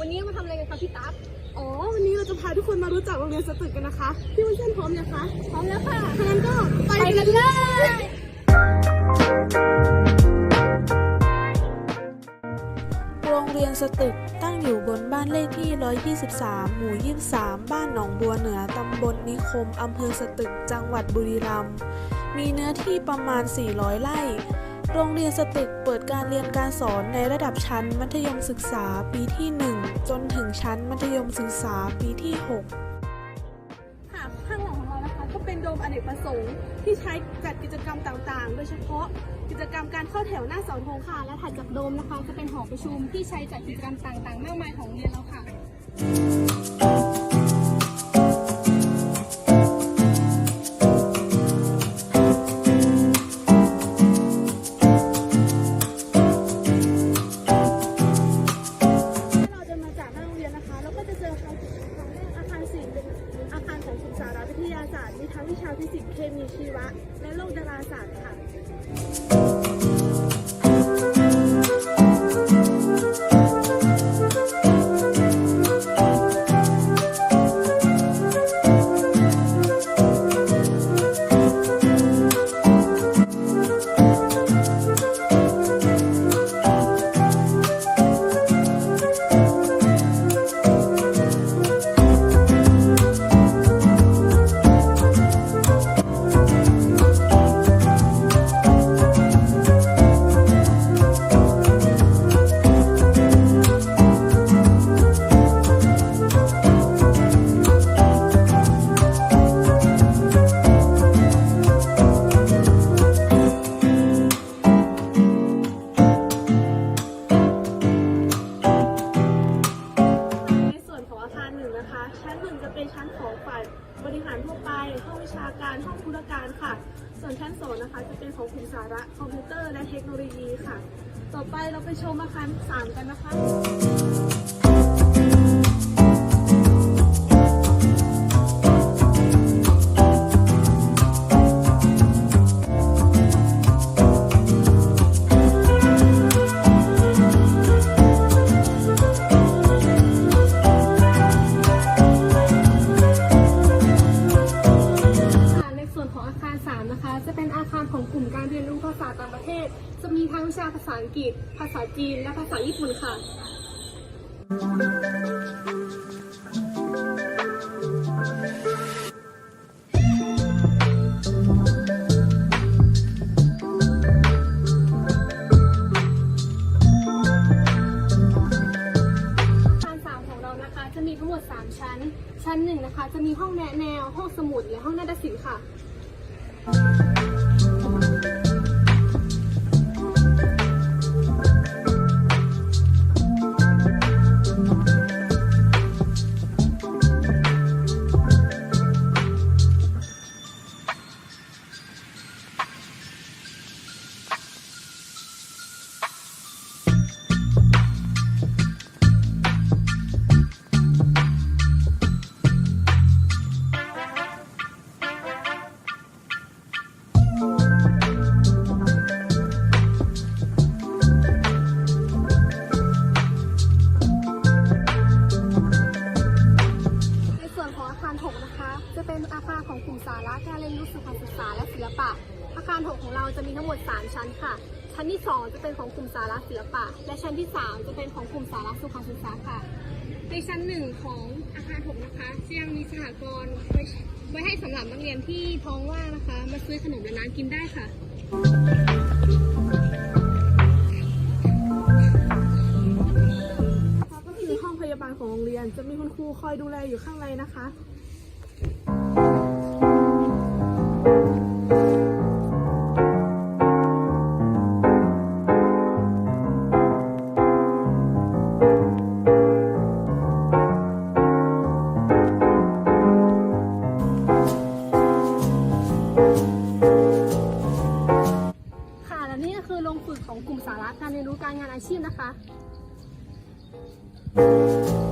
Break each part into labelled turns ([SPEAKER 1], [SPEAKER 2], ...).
[SPEAKER 1] วันนี้มาทำอะไรกันคะพี่ตั๊ก
[SPEAKER 2] อ๋อ วันนี้เราจะพาทุกคนมารู้จักโรงเรียนสตึกกันนะคะ พี่วุ้นเส้นพร้อมนะคะ
[SPEAKER 1] พร้อมแล้วค่ะ
[SPEAKER 2] ถ้างั้นก็ไปกั
[SPEAKER 1] น
[SPEAKER 2] เล
[SPEAKER 1] ยย
[SPEAKER 3] โรงเรียนสตึกตั้งอยู่บนบ้านเลขที่ 123 หมู่ 23 บ้านหนองบัวเหนือ ตำบลนิคม อำเภอสตึก จังหวัดบุรีรัมย์ มีเนื้อที่ประมาณ 400 ไร่ โรงเรียนสตึกเปิดการเรียนการสอนในระดับชั้นมัธยมศึกษาปีที่ 1 จนถึงชั้นมัธยมศึกษาปีที่ 6
[SPEAKER 2] ค่ะข้างหลังของเรานะคะก็เป็นโดมอเนกประสงค์ที่ใช้จัดกิจกรรมต่างๆ โดยเฉพาะกิจกรรมการเข้าแถวหน้าเสาธงค่ะ และถัดจากโดมนะคะจะเป็นหอประชุมที่ใช้จัดกิจกรรมต่างๆ มากมายของโรงเรียนเราค่ะ ยาศาสตร์มีทั้งวิชาฟิสิกส์เคมีชีวะ และโลกดาราศาสตร์ค่ะารทั่วไป ห้องวิชาการ ห้องธุรการค่ะ ส่วนชั้นสองนะคะ จะเป็นของกลุ่มสาระคอมพิวเตอร์และเทคโนโลยีค่ะ ต่อไปเราไปชมอาคารสามกันนะคะ
[SPEAKER 1] ของอาคาร 3 นะคะ จะเป็นอาคารของกลุ่มการเรียนรู้ภาษาต่างประเทศ จะมีทั้งวิชาภาษาอังกฤษ ภาษาจีน และภาษาญี่ปุ่นค่ะอาคารสามของเรานะคะจะมีทั้งหมด 3 ชั้น ชั้นหนึ่งนะคะ จะมีห้องแนะแนว ห้องสมุด และห้องนาฏศิลป์ค่ะ ใของเราจะมีทั้งหมด 3 ชั้นค่ะ ชั้นที่ 2 จะเป็นของกลุ่มสาระศิลปะ และชั้นที่ 3 จะเป็นของกลุ่มสาระสุขศึกษาค่ะ ในชั้น1ของอาคาร6นะคะจะยังมีสหกรณ์ไว้ไว้ให้สำหรับนักเรียนที่ท้องว่างนะคะ มาซื้อขนมและน้ำกินได้ค่ะ
[SPEAKER 2] ก็คือห้องพยาบาลของโรงเรียนจะมีคุณครูคอยดูแลอยู่ข้างในนะคะ
[SPEAKER 1] ค่ะ อาระการเรียนรู้การงานอาชีพนะคะ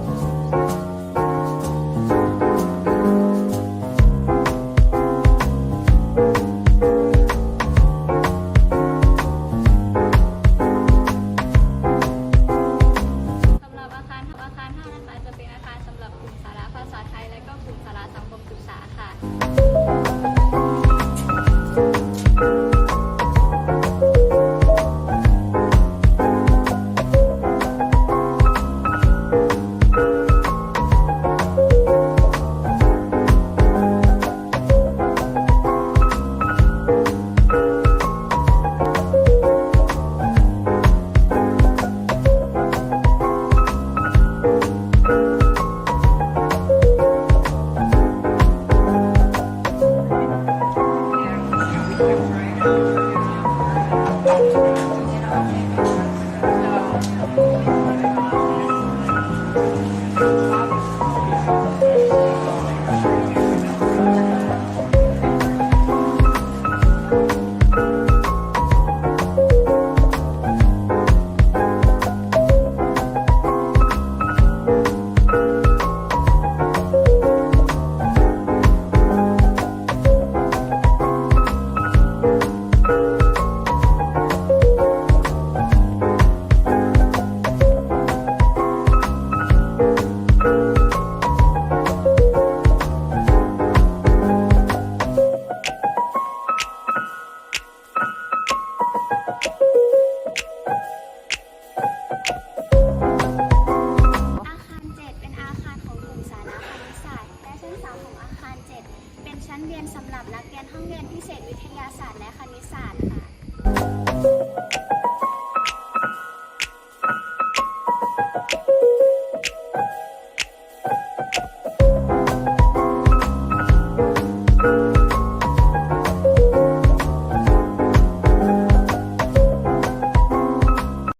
[SPEAKER 1] เรียนสำหรับนักเรียนห้องเรียนพิเศษวิทยาศาสตร์และคณิตศาสตร์
[SPEAKER 2] ค่ะ